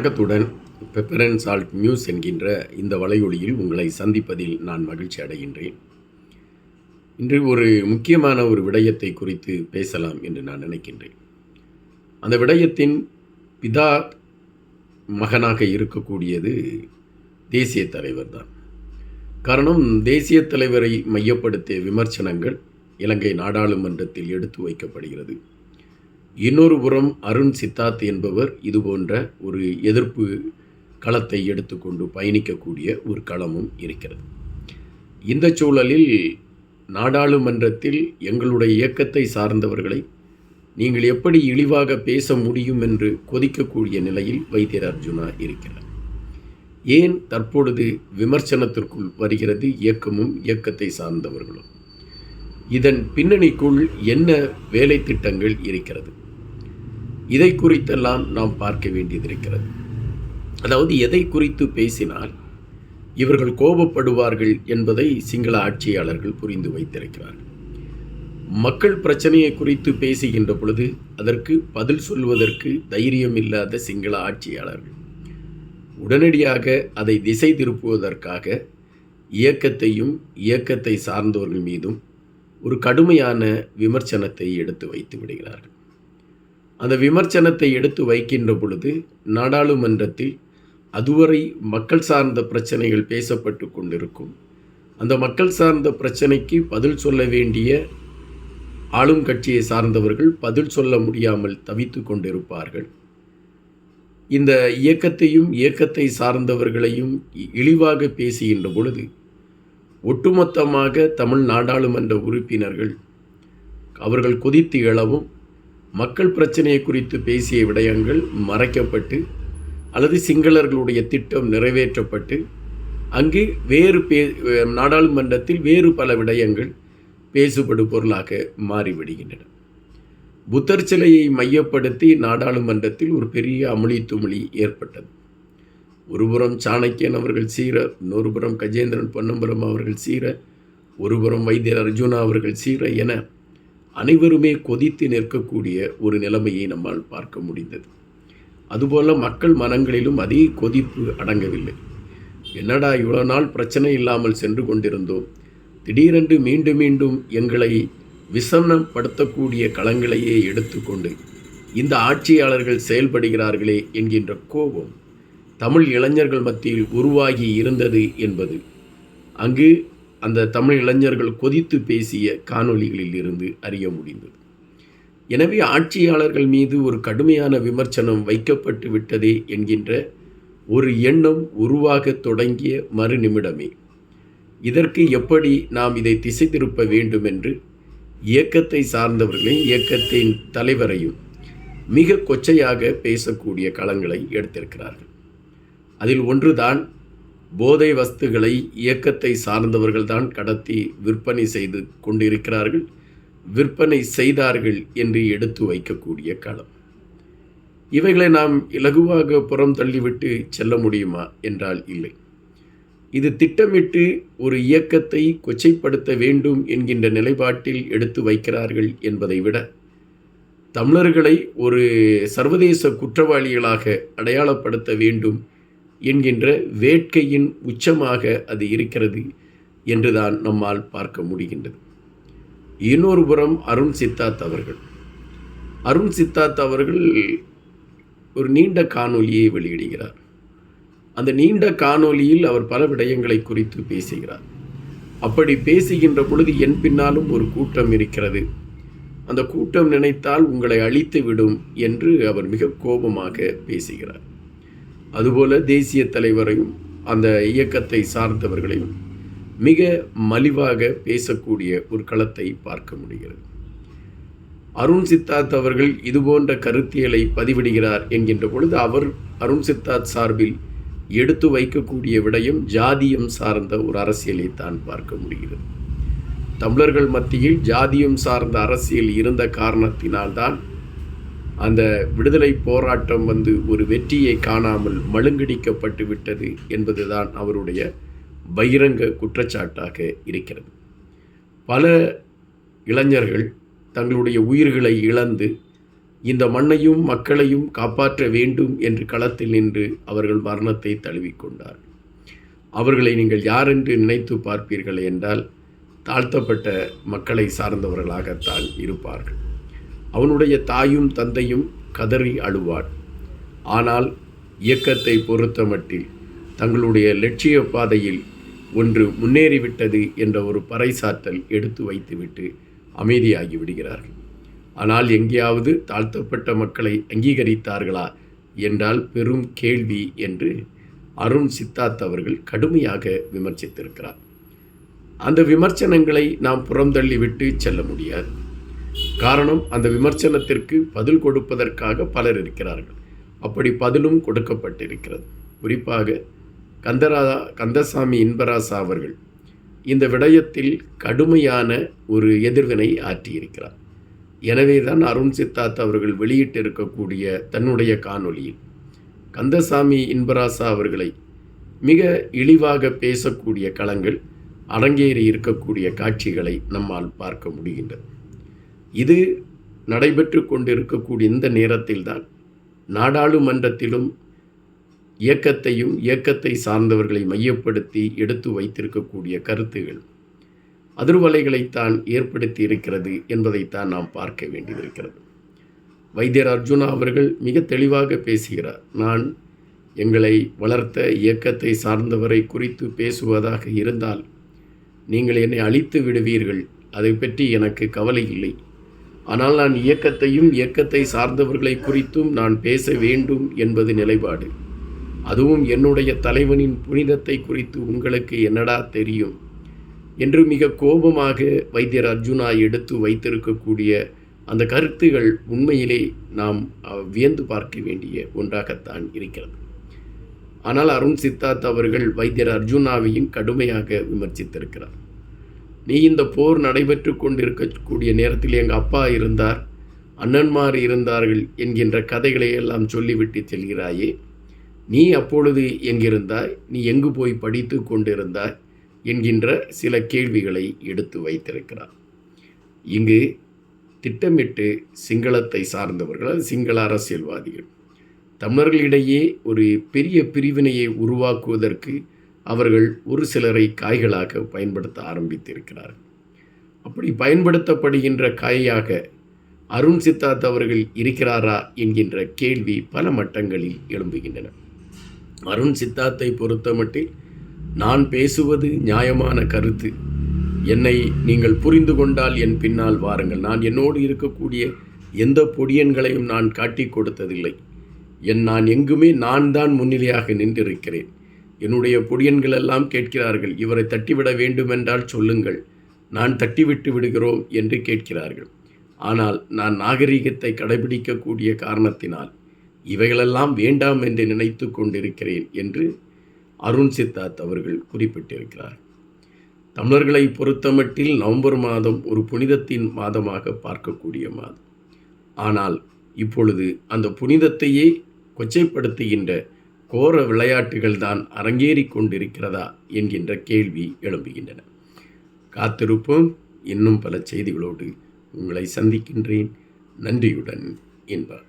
வணக்கத்துடன் pepper and salt news என்கின்ற இந்த வலையொலியில் உங்களை சந்திப்பதில் நான் மகிழ்ச்சி அடைகின்றேன். இன்று ஒரு முக்கியமான ஒரு விடயத்தை குறித்து பேசலாம் என்று நான் நினைக்கின்றேன். அந்த விடயத்தின் பிதா மகனாக இருக்கக்கூடியது தேசிய தலைவர் தான். காரணம் தேசிய தலைவரை மையப்படுத்திய விமர்சனங்கள் இலங்கை நாடாளுமன்றத்தில் எடுத்து வைக்கப்படுகிறது. இன்னொரு புறம் அருண் சித்தார்த் என்பவர் இது போன்ற ஒரு எதிர்ப்பு களத்தை எடுத்துக்கொண்டு பயணிக்கக்கூடிய ஒரு களமும் இருக்கிறது. இந்த சூழலில் நாடாளுமன்றத்தில் எங்களுடைய இயக்கத்தை சார்ந்தவர்களை நீங்கள் எப்படி இழிவாக பேச முடியும் என்று கொதிக்கக்கூடிய நிலையில் வைத்தியர் அர்ஜுனா இருக்கிறார். ஏன் தற்பொழுது விமர்சனத்திற்குள் வருகிறது இயக்கமும் இயக்கத்தை சார்ந்தவர்களும்? இதன் பின்னணிக்குள் என்ன வேலை திட்டங்கள் இருக்கிறது? இதை குறித்தெல்லாம் நாம் பார்க்க வேண்டியதிருக்கிறது. அதாவது எதை குறித்து பேசினால் இவர்கள் கோபப்படுவார்கள் என்பதை சிங்கள ஆட்சியாளர்கள் புரிந்து வைத்திருக்கிறார்கள் மக்கள் பிரச்சனையை குறித்து பேசுகின்ற பொழுது அதற்கு பதில் சொல்வதற்கு தைரியம் இல்லாத சிங்கள ஆட்சியாளர்கள் உடனடியாக அதை திசை திருப்புவதற்காக இயக்கத்தையும் இயக்கத்தை சார்ந்தவர்கள் மீதும் ஒரு கடுமையான விமர்சனத்தை எடுத்து வைத்து விடுகிறார்கள். அந்த விமர்சனத்தை எடுத்து வைக்கின்ற பொழுது நாடாளுமன்றத்தில் அதுவரை மக்கள் சார்ந்த பிரச்சனைகள் பேசப்பட்டு கொண்டிருக்கும். அந்த மக்கள் சார்ந்த பிரச்சனைக்கு பதில் சொல்ல வேண்டிய ஆளும் கட்சியை சார்ந்தவர்கள் பதில் சொல்ல முடியாமல் தவித்து கொண்டிருப்பார்கள். இந்த இயக்கத்தையும் இயக்கத்தை சார்ந்தவர்களையும் இழிவாக பேசுகின்ற பொழுது ஒட்டுமொத்தமாக தமிழ் நாடாளுமன்ற உறுப்பினர்கள் அவர்கள் கொதித்து எழவும் மக்கள் பிரச்சனையை குறித்து பேசிய விடயங்கள் மறைக்கப்பட்டு அல்லது சிங்களர்களுடைய திட்டம் நிறைவேற்றப்பட்டு அங்கு வேறு பே நாடாளுமன்றத்தில் வேறு பல விடயங்கள் பேசுபடு பொருளாக மாறிவிடுகின்றன. புத்தர் சிலையை மையப்படுத்தி நாடாளுமன்றத்தில் ஒரு பெரிய அமளி துமளி ஏற்பட்டது. ஒருபுறம் சாணக்கியன் அவர்கள் சீர இன்னொருபுறம் கஜேந்திரன் பொன்னம்பலம் அவர்கள் சீர ஒருபுறம் வைத்தியர் அர்ஜுனா அவர்கள் சீர என அனைவருமே கொதித்து நிற்கக்கூடிய ஒரு நிலைமையை நம்மால் பார்க்க முடிந்தது. அதுபோல மக்கள் மனங்களிலும் அதே கொதிப்பு அடங்கவில்லை. என்னடா இவ்வளோ நாள் பிரச்சனை இல்லாமல் சென்று கொண்டிருந்தோம். திடீரென்று மீண்டும் மீண்டும் எங்களை விசனப்படுத்தக்கூடிய களங்களையே எடுத்துக்கொண்டு இந்த ஆட்சியாளர்கள் செயல்படுகிறார்களே என்கின்ற கோபம் தமிழ் இளைஞர்கள் மத்தியில் உருவாகி இருந்தது என்பது அங்கு அந்த தமிழ் இளைஞர்கள் கொதித்து பேசிய காணொளிகளில் இருந்து அறிய முடிந்தது. எனவே ஆட்சியாளர்கள் மீது ஒரு கடுமையான விமர்சனம் வைக்கப்பட்டு விட்டதே என்கின்ற ஒரு எண்ணம் உருவாக தொடங்கிய மறு நிமிடமே. இதற்கு எப்படி நாம் இதை திசை திருப்ப வேண்டும் என்று இயக்கத்தை சார்ந்தவர்களையும் இயக்கத்தின் தலைவரையும் மிக கொச்சையாக பேசக்கூடிய களங்களை எடுத்திருக்கிறார்கள். அதில் ஒன்றுதான் போதை வஸ்துகளை இயக்கத்தை சார்ந்தவர்கள்தான் கடத்தி விற்பனை செய்து கொண்டிருக்கிறார்கள். விற்பனை செய்தார்கள் என்று எடுத்து வைக்கக்கூடிய காலம். இவைகளை நாம் இலகுவாக புறம் தள்ளிவிட்டு செல்ல முடியுமா என்றால் இல்லை. இது திட்டமிட்டு ஒரு இயக்கத்தை கொச்சைப்படுத்த வேண்டும் என்கின்ற நிலைப்பாட்டில் எடுத்து வைக்கிறார்கள் என்பதை விட தமிழர்களை ஒரு சர்வதேச குற்றவாளிகளாக அடையாளப்படுத்த வேண்டும் என்கின்ற வேட்கையின் உச்சமாக அது இருக்கிறது என்றுதான் நம்மால் பார்க்க முடிகின்றது. இன்னொரு புறம் அருண் சித்தார்த் அவர்கள். அருண் சித்தார்த் அவர்கள் ஒரு நீண்ட காணொலியை வெளியிடுகிறார். அந்த நீண்ட காணொலியில் அவர் பல விடயங்களை குறித்து பேசுகிறார். அப்படி பேசுகின்ற பொழுது என் பின்னாலும் ஒரு கூட்டம் இருக்கிறது. அந்த கூட்டம் நினைத்தால் உங்களை அழித்து விடும் என்று அவர் மிக கோபமாக பேசுகிறார். அதுபோல தேசிய தலைவரையும் அந்த இயக்கத்தை சார்ந்தவர்களையும் மிக மலிவாக பேசக்கூடிய ஒரு களத்தை பார்க்க முடிகிறது. அருண் சித்தார்த் அவர்கள் இதுபோன்ற கருத்தியலை பதிவிடுகிறார் என்கின்ற பொழுது அவர் அருண் சித்தார்த் சார்பில் எடுத்து வைக்கக்கூடிய விடயம் ஜாதியம் சார்ந்த ஒரு அரசியலை தான் பார்க்க முடிகிறது. தமிழர்கள் மத்தியில் ஜாதியம் சார்ந்த அரசியல் இருந்த காரணத்தினால்தான் அந்த விடுதலை போராட்டம் வந்து ஒரு வெற்றியை காணாமல் மழுங்கடிக்கப்பட்டு விட்டது என்பதுதான் அவருடைய பகிரங்க குற்றச்சாட்டாக இருக்கிறது. பல இளைஞர்கள் தங்களுடைய உயிர்களை இழந்து இந்த மண்ணையும் மக்களையும் காப்பாற்ற வேண்டும் என்று களத்தில் நின்று அவர்கள் மரணத்தை தழுவிக்கொண்டார். அவர்களை நீங்கள் யார் என்று நினைத்து பார்ப்பீர்கள் என்றால் தாழ்த்தப்பட்ட மக்களை சார்ந்தவர்களாகத்தான் இருப்பார்கள். அவனுடைய தாயும் தந்தையும் கதறி அழுவார் ஆனால் இயக்கத்தை பொறுத்தமட்டில் தங்களுடைய லட்சிய பாதையில் ஒன்று முன்னேறிவிட்டது என்ற ஒரு பறைசாற்றல் எடுத்து வைத்துவிட்டு அமைதியாகி விடுகிறார்கள். ஆனால் எங்கேயாவது தாழ்த்தப்பட்ட மக்களை அங்கீகரித்தார்களா என்றால் பெரும் கேள்வி என்று அருண் சித்தார்த் அவர்கள் கடுமையாக விமர்சித்திருக்கிறார். அந்த விமர்சனங்களை நாம் புறந்தள்ளிவிட்டு செல்ல முடியாது. காரணம் அந்த விமர்சனத்திற்கு பதில் கொடுப்பதற்காக பலர் இருக்கிறார்கள். அப்படி பதிலும் கொடுக்கப்பட்டிருக்கிறது. குறிப்பாக கந்தராதா கந்தசாமி இன்பராசா அவர்கள் இந்த விடயத்தில் கடுமையான ஒரு எதிர்வினை ஆற்றியிருக்கிறார். எனவே தான் அருண் சித்தார்த் அவர்கள் வெளியிட்டிருக்கக்கூடிய தன்னுடைய காணொளியில். கந்தசாமி இன்பராசா அவர்களை மிக இழிவாக பேசக்கூடிய களங்கள் அரங்கேறி இருக்கக்கூடிய காட்சிகளை நம்மால் பார்க்க முடிகின்றது. இது நடைபெற்று கொண்டிருக்கக்கூடிய இந்த நேரத்தில்தான் நாடாளுமன்றத்திலும் இயக்கத்தையும் இயக்கத்தை சார்ந்தவர்களை மையப்படுத்தி எடுத்து வைத்திருக்கக்கூடிய கருத்துகள் அதிர்வலைகளைத்தான் ஏற்படுத்தி இருக்கிறது என்பதைத்தான் நாம் பார்க்க வேண்டியிருக்கிறது. வைத்தியர் அர்ஜுனா அவர்கள் மிக தெளிவாக பேசுகிறார். நான் எங்களை வளர்த்த இயக்கத்தை சார்ந்தவரை குறித்து பேசுவதாக இருந்தால் நீங்கள் என்னை அழித்து விடுவீர்கள். அதை பற்றி எனக்கு கவலை இல்லை. ஆனால் நான் இயக்கத்தையும் இயக்கத்தை சார்ந்தவர்களை குறித்தும் நான் பேச வேண்டும் என்பது நிலைப்பாடு. அதுவும் என்னுடைய தலைவனின் புனிதத்தை குறித்து உங்களுக்கு என்னடா தெரியும்? என்று மிக கோபமாக வைத்தியர் அர்ஜுனா எடுத்து வைத்திருக்கக்கூடிய அந்த கருத்துகள் உண்மையிலே நாம் வியந்து பார்க்க வேண்டிய ஒன்றாகத்தான் இருக்கிறது. ஆனால் அருண் சித்தார்த் அவர்கள் வைத்தியர் அர்ஜுனாவையும் கடுமையாக விமர்சித்திருக்கிறார். நீ இந்த போர் நடைபெற்று கொண்டிருக்கக்கூடிய நேரத்தில் எங்கள் அப்பா இருந்தார் அண்ணன்மார் இருந்தார்கள் என்கின்ற கதைகளை எல்லாம் சொல்லிவிட்டு செல்கிறாயே. நீ அப்பொழுது எங்கிருந்தாய்? நீ எங்கு போய் படித்து கொண்டிருந்தாய்? என்கின்ற சில கேள்விகளை எடுத்து வைத்திருக்கிறார். இங்கு திட்டமிட்டு சிங்களத்தை சார்ந்தவர்கள் சிங்கள அரசியல்வாதிகள் தமிழர்களிடையே ஒரு பெரிய பிரிவினையை உருவாக்குவதற்கு அவர்கள் ஒரு சிலரை காய்களாக பயன்படுத்த ஆரம்பித்திருக்கிறார்கள் அப்படி பயன்படுத்தப்படுகின்ற காயாக அருண் சித்தார்த் அவர்கள் இருக்கிறாரா என்கின்ற கேள்வி பல மட்டங்களில் எழும்புகின்றன. அருண் சித்தார்த்தை பொறுத்தமட்டில் நான் பேசுவது நியாயமான கருத்து. என்னை நீங்கள் புரிந்து கொண்டால் என் பின்னால் வாருங்கள். நான் என்னோடு இருக்கக்கூடிய எந்த பொடியன்களையும் நான் காட்டி கொடுத்ததில்லை. என் நான் எங்குமே நான் தான் முன்னிலையாக நின்றிருக்கிறேன். என்னுடைய பொடியன்கள் எல்லாம் கேட்கிறார்கள். இவரை தட்டிவிட வேண்டுமென்றால் சொல்லுங்கள். நான் தட்டிவிட்டு விடுகிறோம் என்று கேட்கிறார்கள். ஆனால் நான் நாகரிகத்தை கடைபிடிக்கக்கூடிய காரணத்தினால் இவைகளெல்லாம் வேண்டாம் என்று நினைத்து கொண்டிருக்கிறேன் என்று அருண் சித்தார்த் அவர்கள் குறிப்பிட்டிருக்கிறார். தமிழர்களை பொறுத்தமட்டில் நவம்பர் மாதம் ஒரு புனிதத்தின் மாதமாக பார்க்கக்கூடிய மாதம். ஆனால் இப்பொழுது அந்த புனிதத்தையே கொச்சைப்படுத்துகின்ற கோர விளையாட்டுகள் தான் அரங்கேறி கொண்டிருக்கிறதா என்கின்ற கேள்வி எழும்புகின்றன. காத்திருப்போம். இன்னும் பல செய்திகளோடு உங்களை சந்திக்கின்றேன். நன்றியுடன் என்பார்.